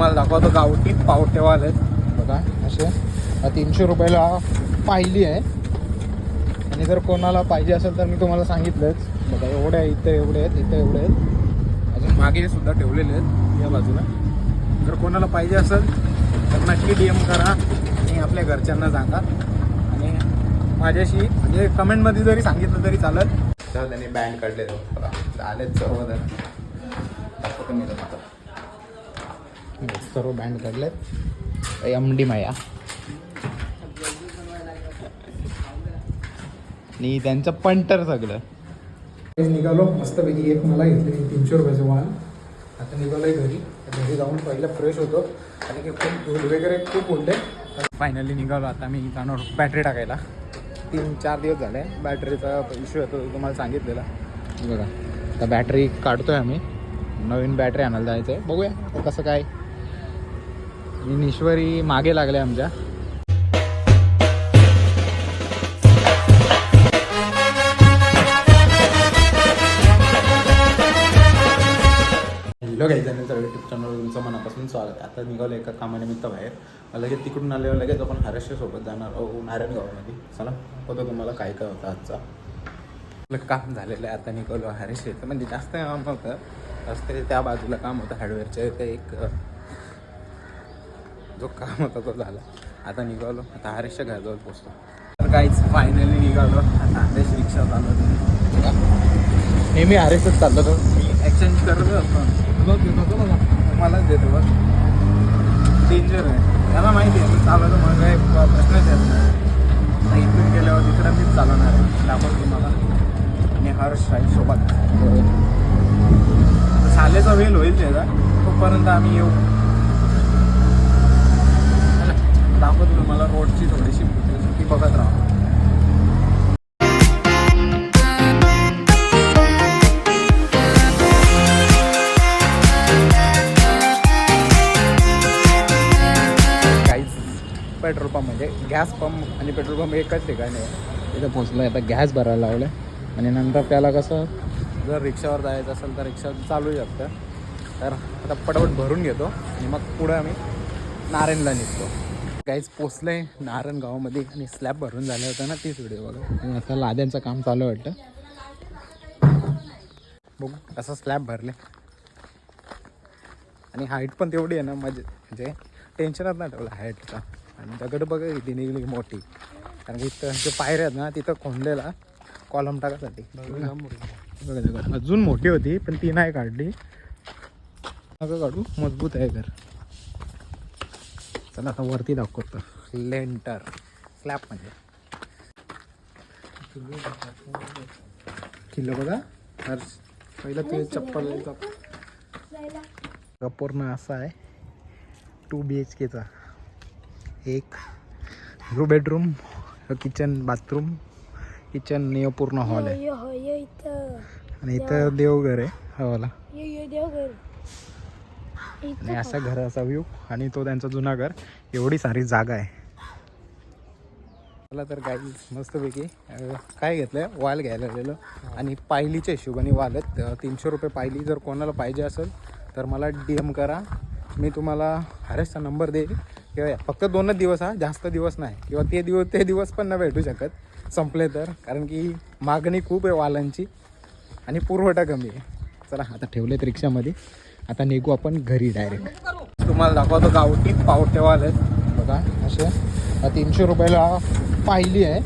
तुम्हाला दाखवतो गावठी पावटेवाल आहेत. बघा असे. तीनशे रुपयाला पाहिली आहे. आणि जर कोणाला पाहिजे असेल तर मी तुम्हाला सांगितलंच. बघा एवढे आहे इथं एवढे आहेत इथं एवढे आहेत. अजून मागे सुद्धा ठेवलेले आहेत या बाजूला. जर कोणाला पाहिजे असेल तर नक्की डी एम करा आणि आपल्या घरच्यांना सांगा. आणि माझ्याशी म्हणजे कमेंटमध्ये जरी सांगितलं तरी चालेल तर त्यांनी बँड काढले आलेत सर्वजण. दाखवतो मी तुम्हाला. सर्व बँड काढलेत. एम डी माया. आणि त्यांचं पंटर सगळं. निघालो. मस्तपैकी एक मला घेतली. तीनशे रुपयाचं वाहन आता आहे घरी. घरी जाऊन पहिलं फ्रेश होतो. आणि की खूप धूळ वगैरे खूप उडले फायनली निघालो. आता मी जाणार बॅटरी टाकायला. तीन चार दिवस झाले. बॅटरीचा इश्यू येतो तुम्हाला सांगितलेला. बघा. आता बॅटरी काढतोय आम्ही. नवीन बॅटरी आणायला जायचं आहे बघूया कसं काय ईश्वरी मागे लागले आमच्या. हॅलो घ्यायचं जण सगळं यूट्यूब चॅनलवर तुमचं मनापासून स्वागत आहे. आता निघालो एका कामानिमित्त बाहेर. मला लगेच तिकडून आल्यावर लगेच आपण महाराष्ट्रासोबत जाणार आहोत नारायणगावमध्ये चला होतं तुम्हाला काय काय होतं आजचा. आपलं काम झालेलं आहे. आता निघालो हरेश्वर म्हणजे जास्त काम होतं. रस्त्याच्या त्या बाजूला काम होतं. हार्डवेअरच्या ते एक जो काम होता तो झाला. आता निघालो. आता हरेशच्या घराजवळ पोचतो. तर काहीच फायनली निघालो. आता हरेश रिक्षा चालवतो. नेहमी हरेशच चाललो तो मी एक्सचेंज करत असतो मला? मलाच देतो बघ. डेंजर आहे. त्याला माहिती आहे मी चालवतो मला काही प्रश्नच येत नाही इथून गेल्यावर तिकडं मीच चालवणार आहे. दाखवतो तुम्हाला आणि हर्ष राहील सोबत. सालेचा वेल होईल त्याचा. तोपर्यंत आम्ही येऊ. गॅस पंप आणि पेट्रोल पंप एकाच ठिकाणी आहे. तिथं पोचलं आता गॅस भरायला लावलं आणि नंतर त्याला कसं जर रिक्षावर जायचं असेल तर रिक्षा चालू शकतं. तर आता पटापट भरून घेतो. आणि मग पुढं आम्ही नारायणला निघतो. काहीच पोचलं आहे नारायणगावामध्ये आणि स्लॅब भरून झालं होतं ना तीच व्हिडिओ बघा. आता लाद्यांचं काम चालू वाटतं. बघू असं स्लॅब भरले. आणि हाईट पण तेवढी आहे ना म्हणजे म्हणजे टेन्शनच नाही ठेवलं हाईटचं आणि दगड बघा किती निघली मोठी. कारण की इथं जे पायऱ्या आहेत ना तिथं खोंडलेला कॉलम टाकासाठी. बघा. दगड अजून मोठी होती पण ती नाही काढली. नका काढू? मजबूत आहे घर. चला आता वरती दाखवतो लेंटर स्लॅब म्हणजे किल्लो बघा. हर पहिलं ते चप्पल पूर्ण असा आहे. टू बी एच केचा एक two bedroom kitchen bathroom kitchen नियो पूर्ण हॉल आहे. आणि इथं देवघर आहे हवाला यो यो देवघर. आणि असा घराचा व्ह्यू आणि तो त्यांचा जुना घर. एवढी सारी जागा आहे. मला तर काही मस्तपैकी काय घेतलंय? वाल घ्यायला गेलो आणि पायलीच्या हिशोबाने वाल आहेत. तीनशे रुपये पायली जर कोणाला पाहिजे असेल तर मला डी एम करा. मी तुम्हाला हरेशचा नंबर देईल. किंवा फक्त दोनच दिवस हा जास्त दिवस नाही. किंवा ते दिवस ते दिवस पण नाही भेटू शकत. संपले तर. कारण की मागणी खूप आहे वालांची. आणि पुरवठा कमी आहे. चला आता ठेवलेत रिक्षामध्ये. आता निघू आपण घरी डायरेक्ट तुम्हाला दाखवतो गावठीत पावटेवाल आहेत बघा असे. तीनशे रुपयाला पाहिली आहे.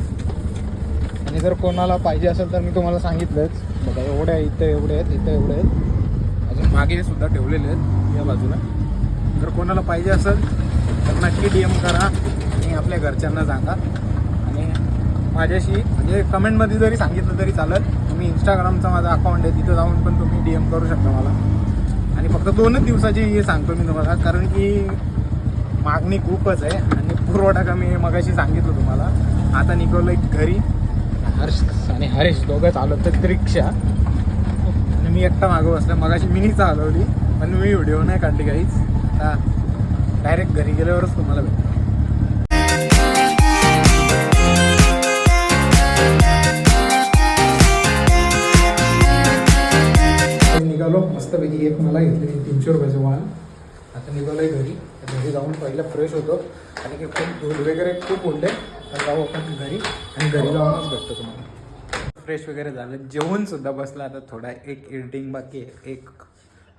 आणि जर कोणाला पाहिजे असेल तर मी तुम्हाला सांगितलंच. बघा एवढे आहे इथं एवढे आहेत इथं एवढे आहेत. अजून मागे सुद्धा ठेवलेले आहेत या बाजूला. जर कोणाला पाहिजे असेल तर नक्की डी एम करा आणि आपल्या घरच्यांना सांगा. आणि माझ्याशी म्हणजे कमेंटमध्ये जरी सांगितलं तरी चालत तुम्ही इंस्टाग्रामचा माझा अकाउंट आहे तिथं जाऊन पण तुम्ही डी एम करू शकता मला. आणि फक्त दोनच दिवसाची हे सांगतो मी तुम्हाला कारण की मागणी खूपच आहे आणि पुरवठा कमी आहे मगाशी सांगितलं तुम्हाला. आता निघवलं एक घरी. हर्ष आणि हरेश दोघं चालवत आहेत रिक्षा. आणि मी एकटा मागं बसला मगाशी मिनी चालवली पण मी व्हिडिओ नाही काढली काहीच. आता डायरेक्ट घरी गेल्यावरच तुम्हाला भेटेल निघालो मस्तपैकी एक मला घेतली तीनशे रुपयाचं वाहन. आता आता निघालोय घरी. घरी जाऊन पहिलं फ्रेश होतो. आणि की खूप धूळ वगैरे खूप उडले तर जाऊ आपण घरी. आणि घरी जाऊनच भेटतो तुम्हाला. फ्रेश वगैरे झालं. जेवून सुद्धा बसला. आता थोडा एक एडिटिंग बाकी आहे. एक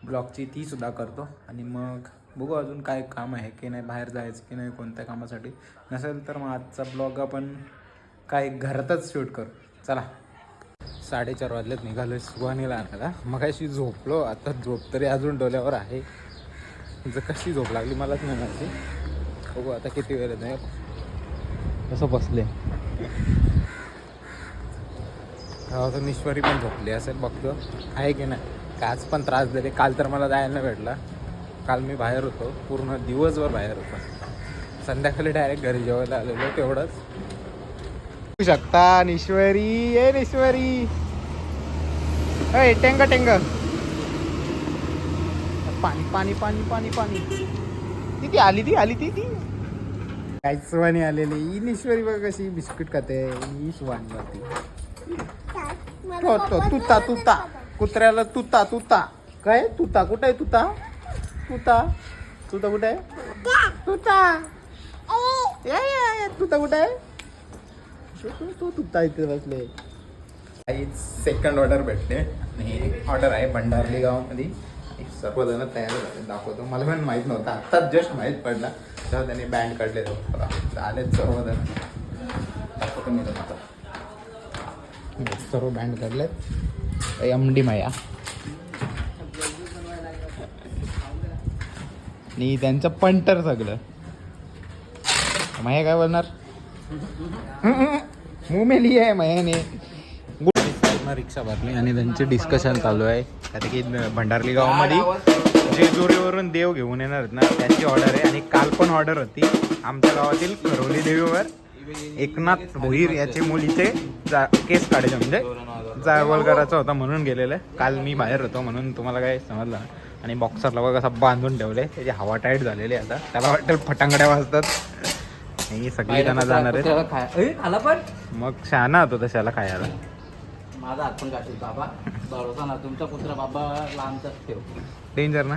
ब्लॉगची तीसुद्धा करतो. आणि मग बघू अजून काय काम आहे की नाही बाहेर जायचं की नाही कोणत्या कामासाठी. नसेल तर मग आजचा ब्लॉग आपण काय घरातच शूट करू. चला. साडेचार वाजल्यात निघालो सुहानीला आणायला. मग अशी झोपलो आता झोप तरी अजून डोल्यावर आहे. जर कशी झोप लागली मलाच नाही माहिती. बघू आता किती वेळ नाही कसं बसले? आता निश्वरी पण झोपली असेल बघतो. आहे की नाही? का आज पण त्रास दिले काल तर मला जायला नाही भेटला. काल मी बाहेर होतो. पूर्ण दिवसभर बाहेर होतो. संध्याकाळी डायरेक्ट घरी जेवायला आलेलो तेवढंच. बघू शकता निश्वरी. ये निश्वरी. अय टेंग टेंग. पाणी पाणी पाणी पाणी पाणी. ती ती आली ती आली ती ती. काय सुवानी आलेली. ही निश्वरी बघ कशी बिस्किट खाते. ही सुवानी बाती तो तो तुता तुता कुत्र्याला तुता तुता. काय? तुता. कुठे आहे तुता? तुता. तुता कुठे आहे? तुता. तुता कुठे आहे? तो तो तुता इथे बसले. काही सेकंड ऑर्डर भेटले आणि ऑर्डर आहे भंडारली गावामध्ये. सर्वजण तयार झाले. दाखवतो. मला पण माहीत नव्हतं. आत्ताच जस्ट माहीत पडला. तेव्हा त्यांनी बँड काढले बघा आलेत सर्वजण. दाखवतो मी तुम्हाला. सर्व बँड काढलेत. एम डी माया. आणि त्यांचं पंटर सगळं. माया काय बोलणार? मुमेली आहे मयाने. रिक्षा भरली आणि त्यांचे डिस्कशन चालू आहे. आता की भंडारली गावामध्ये जेजुरीवरून देव घेऊन येणार आहेत ना त्याची ऑर्डर आहे. आणि काल पण ऑर्डर होती. आमच्या गावातील खरोली देवीवर. एकनाथ भोईर याचे मुलीचे जा केस काढायचे म्हणजे जावळ करायचा होता म्हणून गेलेलं. काल मी बाहेर होतो म्हणून तुम्हाला काय समजलं नाही. आणि बॉक्सरला बघा कसा बांधून ठेवले. त्याची हवा टाईट झालेली आहे आता. त्याला वाटेल फटांगड्या वाजतात. ही सगळी जण जाणार पण. मग शहाणा होतो तशाला खायला. माझा हात पण काढतील बाबा. भरोसा ना तुमचा पुत्र बाबा लांबचाच ठेव. डेंजर ना?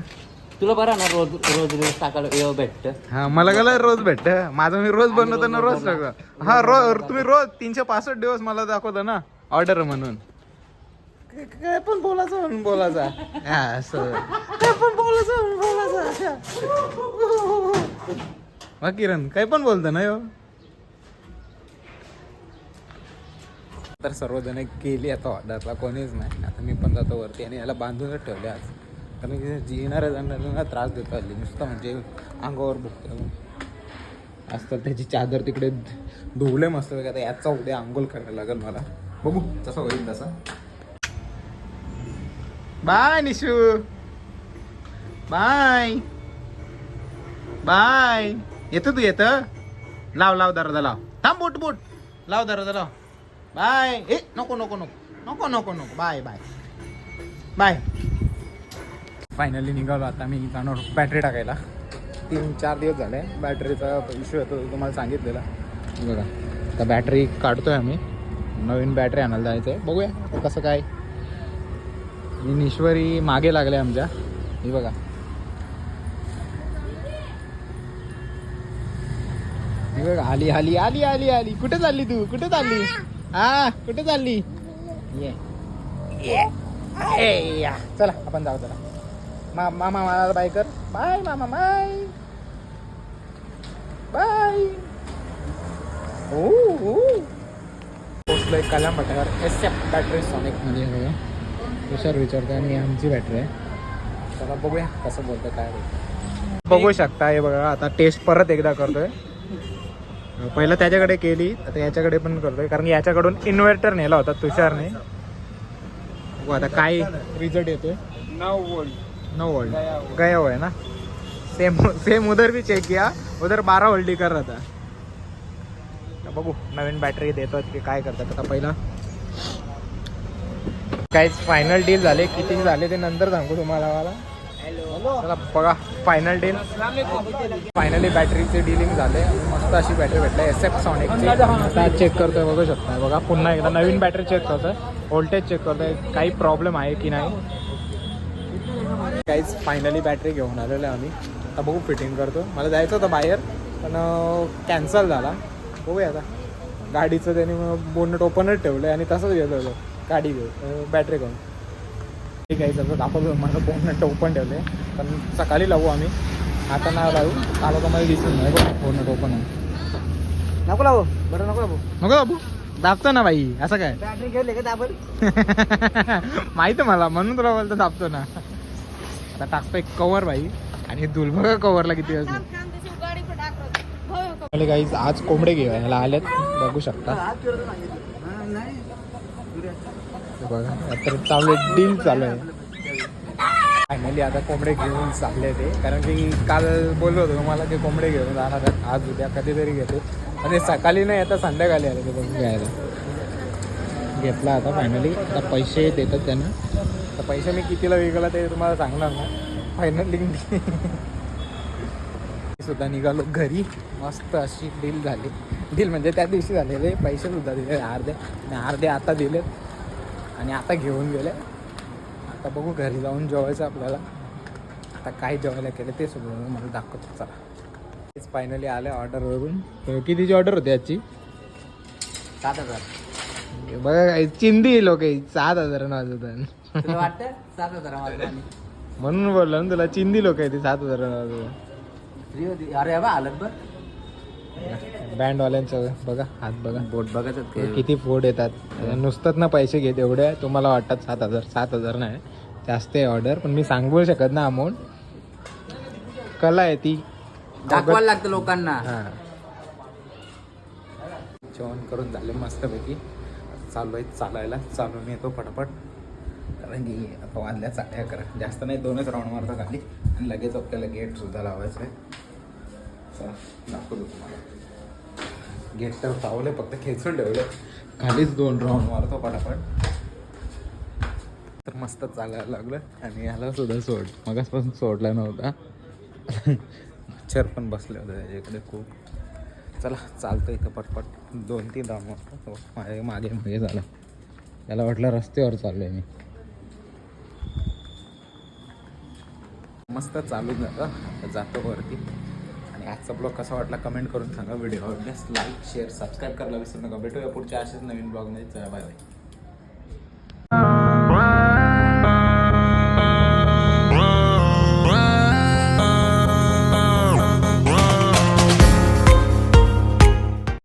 तुला बरं ना रोज रोज रोज टाकायला भेटत? हा मला गेला रोज भेटत. माझं मी रोज बनवतो ना रोज सगळं. हा रोज तुम्ही रोज तीनशे पासष्ट दिवस मला दाखवता ना ऑर्डर म्हणून. काय- पण बोलायचं म्हणून बोलायचा. हा, असं. काय पण बोलायचं म्हणून बोलायचं. हा किरण काय पण बोलतो ना यो. तर सर्वजण गेली आता ऑर्डरला कोणीच नाही. आता मी पण जातो वरती आणि याला बांधूनच ठेवले आज. कारण की येणाऱ्या जाणाऱ्यांना त्रास देतो आले नुसतं म्हणजे अंगावर बुकतं असतात त्याची चादर तिकडे धुवले मस्त का आता याचा उद्या आंघोळ करायला लागेल मला. बघू तसं होईल तसं. बाय निशू. बाय बाय येतं तू येतं? लाव लाव दरवाजा लाव. थांब बोट बोट. लाव दरवाजा लाव. बाय ए नको नको नको. नको नको नको. बाय बाय बाय फायनली निघालो. आता मी जाणार बॅटरी टाकायला. तीन चार दिवस झाले. बॅटरीचा इश्यू येतो तुम्हाला सांगितलेला. बघा आता बॅटरी काढतोय आम्ही. नवीन बॅटरी आणायला जायचं आहे बघूया कसं काय. मी ईश्वरी मागे लागले आमच्या. ही बघा. हे बघा आली आली आली आली आली. कुठे चालली तू? कुठे चालली? हा कुठे चालली? ये. ये. या. चला आपण जाऊ चला मा मामा मला बाय कर. बाय मामा बाय. बाय. ओ ओ. पोचलोय कलाम मठावर एस एफ बॅटरी सॉनिक म्हणजे आहे हुशार विचारतो आणि आमची बॅटरी आहे. चला बघूया कसं बोलतं काय बघू शकता हे बघा आता टेस्ट परत एकदा करतोय. पहिलं त्याच्याकडे केली आता याच्याकडे पण करतोय कारण की याच्याकडून इन्व्हर्टर नेला होता तुषारने. बघू आता काय रिझल्ट येतोय. नऊ वोल्ट नौ वोल्ट गया हुआ है ना? सेम सेम उधर भी चेक किया. उधर बारा वोल्ट कर रहा था. बघू नवीन बॅटरी देतो की काय करतात आता पहिला. काहीच फायनल डील झाले. किती झाले ते नंतर सांगू तुम्हाला मला चला बघा फायनल डील फायनली बॅटरीचे डिलिंग झाले. मस्त अशी बॅटरी भेटली. एस एफ सॉनिकची आता चेक करतोय बघू शकता बघा पुन्हा एकदा नवीन बॅटरी चेक करतोय. व्होल्टेज चेक करतोय. काही प्रॉब्लेम आहे की नाही? काहीच फायनली बॅटरी घेऊन आलेलो आहे आम्ही. आता बघू फिटिंग करतो. मला जायचं होतं बाहेर पण कॅन्सल झाला. बघूया आता. गाडीचं त्याने मग बोनट ओपनच ठेवलं आणि तसंच गेलो होतो. गाडी घेऊ बॅटरी घेऊन. ठीक आहे सगळं दाखवतो माझं बोनट ओपन ठेवलं आहे पण सकाळी लावू आम्ही. आता नाही लावू. आलो का मला दिसून नाही बघ. बोनट ओपन आहे नको लावू. बरं नको लावू. नको बाबू. दाबतो ना बाई. असं काय? बॅटरी घेतली का दाबल माहीत आहे मला. म्हणून तुला बोलतो दाबतो ना. आता टाकतो एक कवर बाई आणि धुल बघा कवरला किती वाजले? मला काही आज कोंबडे घेऊन आलेत बघू शकता. हे बघा तर चालू डील चालू आहे. फायनली आता कोंबडे घेऊन चालले ते. कारण की काल बोललो होतो तुम्हाला की कोंबडे घेऊन जाणार आहेत. आज उद्या कधीतरी घेतो. आणि सकाळी नाही आता संध्याकाळी आले ते बघून घ्यायला. घेतला आता फायनली आता पैसे देतात त्यांना. तर पैसे मी कितीला विकला ते तुम्हाला सांगणार ना. फायनली सुद्धा निघालो घरी. मस्त अशी डील झाली. डील म्हणजे त्या दिवशी झालेले पैसे सुद्धा दिले. अर्धे. आणि अर्धे आता दिलेत आणि आता घेऊन गेले. आता बघू घरी जाऊन जेवायचं आपल्याला. आता काय जेवायला केलं ते सुद्धा मला दाखवतो. चला. तेच फायनली आले ऑर्डरवरून तर कितीची ऑर्डर होती आजची? सात हजार. बघा चिंदी लोक सात हजार वाजवतात तुला वाटतं? सात हजार माझं म्हणून बोललो ना तुला चिंदी लोक आहे ती सात हजार वाजवतात फ्री होती. अरे बा आलत बघ. बँडवाल्यांचं बघा हात बघा. बोट बघत किती फोड येतात. नुसतंच ना पैसे घेत एवढे तुम्हाला वाटतात सात हजार? सात हजार नाही. जास्त आहे ऑर्डर पण मी सांगू शकत ना अमाऊंट कला आहे ती. दाखवायला लागतं लोकांना. हां. जेवण करून झाले मस्तपैकी. चालू आहे चालायला. चालून येतो पटापट. कारण की आता वाजल्या साडे अकरा जास्त नाही दोनच राऊंड मारतो खाली. आणि लगेच आपल्याला गेट सुद्धा लावायचं आहे चला दाखवतो तुम्हाला. गेट तर लावले फक्त खेचून ठेवले खालीच दोन राऊंड मारतो पटापट. तर मस्त चालायला लागलं. आणि याला सुद्धा सोड. मगासपासून सोडला नव्हता. मच्छर पण बसले होते त्याच्याकडे खूप. चला चालतं इथं पटपट. दोन तीन राऊंड मारतो. मागे मागे मागे झालं. त्याला वाटलं रस्त्यावर चाललो आहे मी. मस्त चालू जातं जातो वरती. आणि आजचा ब्लॉग कसा वाटला कमेंट करून सांगा. व्हिडिओ आवडल्यास लाईक शेअर सबस्क्राईब करायला विसरू नका. भेटूया पुढच्या असेच नवीन ब्लॉगमध्ये. चला बाय बाय.